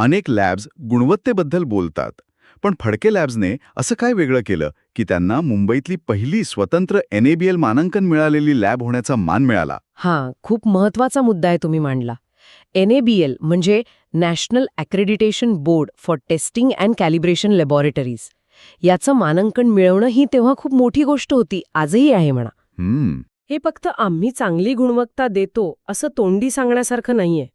अनेक लॅब्स गुणवत्तेबद्दल बोलतात. पण फडके लॅब्सने असं काय वेगळं केलं की त्यांना मुंबईतली पहिली स्वतंत्र एनएबीएल मानांकन मिळालेली लॅब होण्याचा मान मिळाला? हां खूप महत्त्वाचा मुद्दा आहे तुम्ही मांडला. एनएबीएल म्हणजे national accreditation board for testing and calibration laboratories. याचं मानांकन मिळवणं ही तेव्हा खूप मोठी गोष्ट होती आजही आहे म्हणा. हे फक्त आम्ही चांगली गुणवत्ता देतो असं तोंडी सांगण्यासारखं नाहीये.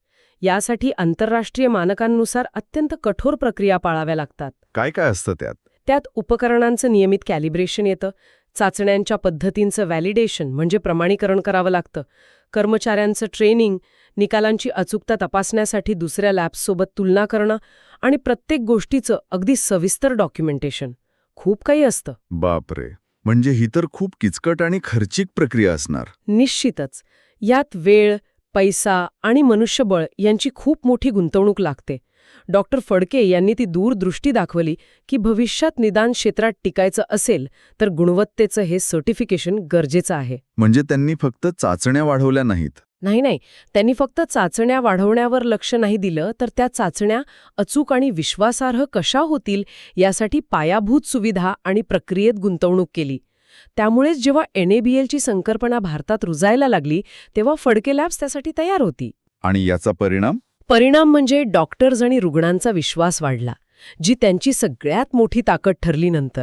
यासाठी आंतरराष्ट्रीय मानकांनुसार अत्यंत कठोर प्रक्रिया पाळाव्या लागतात. काय काय असतं त्यात? त्यात उपकरणांचं नियमित कॅलिब्रेशन येतं चाचण्यांच्या पद्धतींचं व्हॅलिडेशन म्हणजे प्रमाणीकरण करावं लागतं कर्मचाऱ्यांचं ट्रेनिंग निकालांची अचूकता तपासण्यासाठी दुसऱ्या लॅब्ससोबत तुलना करणं आणि प्रत्येक गोष्टीचं अगदी सविस्तर डॉक्युमेंटेशन. खूप काही असतं. बापरे! म्हणजे ही तर खूप किचकट आणि खर्चिक प्रक्रिया असणार. निश्चितच. यात वेळ पैसा आणि मनुष्यबळ यांची खूप मोठी गुंतवणूक लागते. डॉक्टर फडके यांनी ती दूरदृष्टी दाखवली की भविष्यात निदान क्षेत्रात टिकायचं असेल तर गुणवत्तेचं हे सर्टिफिकेशन गरजेचं आहे. म्हणजे त्यांनी फक्त चाचण्या वाढवल्या नाहीत. नाही नाही. त्यांनी फक्त चाचण्या वाढवण्यावर लक्ष नाही दिलं तर त्या चाचण्या अचूक आणि विश्वासार्ह कशा होतील यासाठी पायाभूत सुविधा आणि प्रक्रियेत गुंतवणूक केली. त्यामुळेच जेव्हा एनएबीएलची संकल्पना भारतात रुजायला लागली तेव्हा फडके लॅब्स त्यासाठी तयार होती. आणि याचा परिणाम? परिणाम म्हणजे डॉक्टर्स आणि रुग्णांचा विश्वास वाढला जी त्यांची सगळ्यात मोठी ताकद ठरली नंतर.